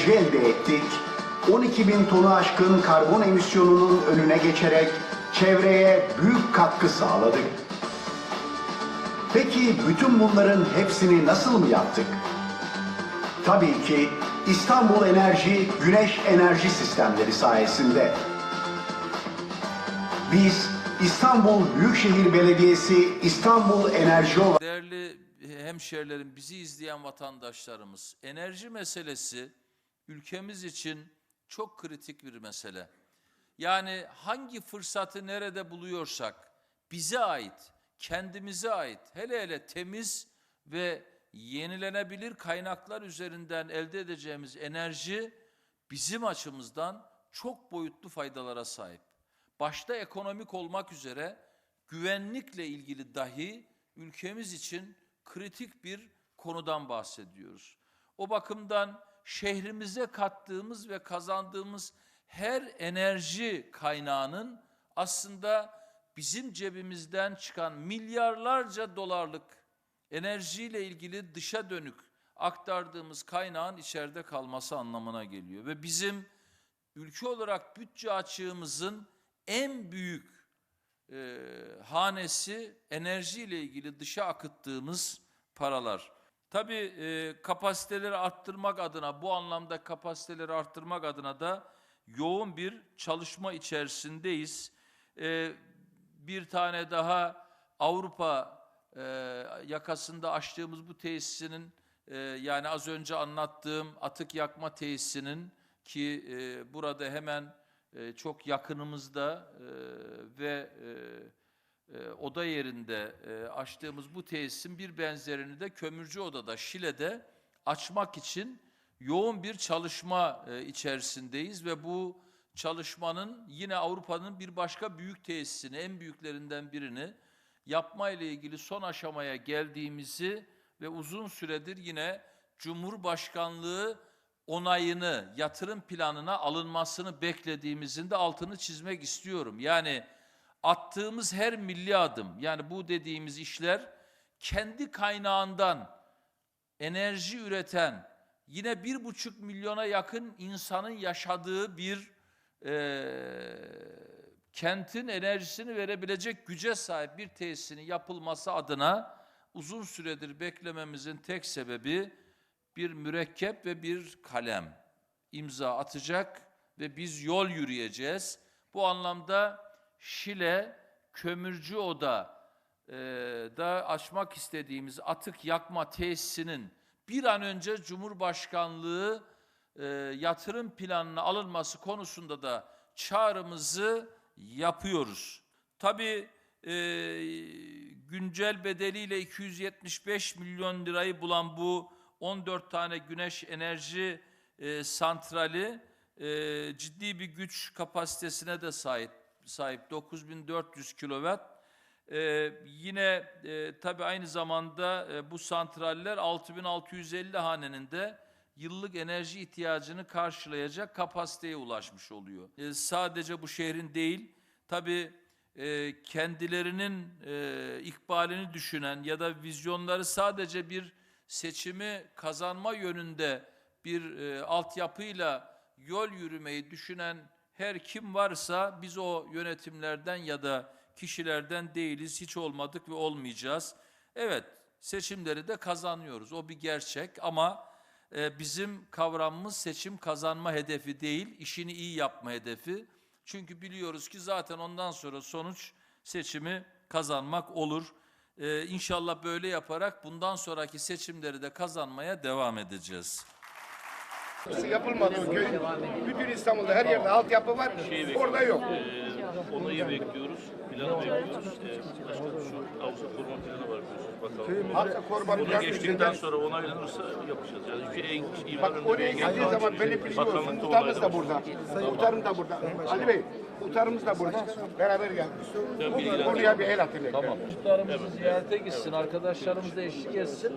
enerji elde ettik. 12 bin tonu aşkın karbon emisyonunun önüne geçerek çevreye büyük katkı sağladık. Peki bütün bunların hepsini nasıl mı yaptık? Tabii ki İstanbul Enerji Güneş Enerji Sistemleri sayesinde. Biz İstanbul Büyükşehir Belediyesi İstanbul Enerji Değerli hemşehrilerim, bizi izleyen vatandaşlarımız, enerji meselesi ülkemiz için çok kritik bir mesele. Yani hangi fırsatı nerede buluyorsak bize ait, kendimize ait, hele hele temiz ve yenilenebilir kaynaklar üzerinden elde edeceğimiz enerji bizim açımızdan çok boyutlu faydalara sahip. Başta ekonomik olmak üzere güvenlikle ilgili dahi ülkemiz için kritik bir konudan bahsediyoruz. O bakımdan şehrimize kattığımız ve kazandığımız her enerji kaynağının aslında bizim cebimizden çıkan milyarlarca dolarlık enerjiyle ilgili dışa dönük aktardığımız kaynağın içeride kalması anlamına geliyor. Ve bizim ülke olarak bütçe açığımızın en büyük e, hanesi enerjiyle ilgili dışa akıttığımız paralar. Tabii e, kapasiteleri arttırmak adına, bu anlamda kapasiteleri arttırmak adına da yoğun bir çalışma içerisindeyiz. E, bir tane daha Avrupa e, yakasında açtığımız bu tesisinin e, yani az önce anlattığım atık yakma tesisinin ki e, burada hemen e, çok yakınımızda e, ve e, e, oda yerinde e, açtığımız bu tesisin bir benzerini de Kömürcü Oda'da Şile'de açmak için yoğun bir çalışma e, içerisindeyiz ve bu çalışmanın yine Avrupa'nın bir başka büyük tesisini, en büyüklerinden birini yapma ile ilgili son aşamaya geldiğimizi ve uzun süredir yine Cumhurbaşkanlığı onayını, yatırım planına alınmasını beklediğimizin de altını çizmek istiyorum. Yani attığımız her milli adım, yani bu dediğimiz işler kendi kaynağından enerji üreten, yine bir buçuk milyona yakın insanın yaşadığı bir eee, kentin enerjisini verebilecek güce sahip bir tesisinin yapılması adına uzun süredir beklememizin tek sebebi bir mürekkep ve bir kalem imza atacak ve biz yol yürüyeceğiz. Bu anlamda Şile Kömürcü Oda e, da açmak istediğimiz atık yakma tesisinin bir an önce Cumhurbaşkanlığı e, yatırım planına alınması konusunda da çağrımızı yapıyoruz. Tabii e, güncel bedeliyle 275 milyon lirayı bulan bu 14 tane güneş enerji e, santrali e, ciddi bir güç kapasitesine de sahip sahip 9400 kilowatt. Ee, yine e, tabii aynı zamanda e, bu santraller 6650 hanenin de yıllık enerji ihtiyacını karşılayacak kapasiteye ulaşmış oluyor. E, sadece bu şehrin değil, tabii e, kendilerinin e, ikbalini düşünen ya da vizyonları sadece bir seçimi kazanma yönünde bir e, altyapıyla yol yürümeyi düşünen her kim varsa biz o yönetimlerden ya da kişilerden değiliz, hiç olmadık ve olmayacağız. Evet, seçimleri de kazanıyoruz. O bir gerçek ama e, bizim kavramımız seçim kazanma hedefi değil, işini iyi yapma hedefi. Çünkü biliyoruz ki zaten ondan sonra sonuç seçimi kazanmak olur. Ee, inşallah böyle yaparak bundan sonraki seçimleri de kazanmaya devam edeceğiz. Yapılmadı o köy. Bütün İstanbul'da her yerde altyapı var. Orada yok. Ee, onayı bekliyoruz, planı bekliyoruz. Ee, başkanım şu Avrupa Koruma Planı var biliyorsunuz bakalım. Halka koruma Bunu geçtikten sonra onaylanırsa yapacağız. Yani ülke en imar Bak oraya gittiği zaman beni biliyorsun. Da Muhtarımız da burada. Muhtarım da burada. Ali Bey, muhtarımız da burada. Beraber geldik. Bu konuya bir el atın. Tamam. Muhtarımızı ziyarete gitsin, arkadaşlarımız da eşlik etsin.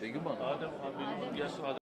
Peki bana. Adem abinin yaşı Adem.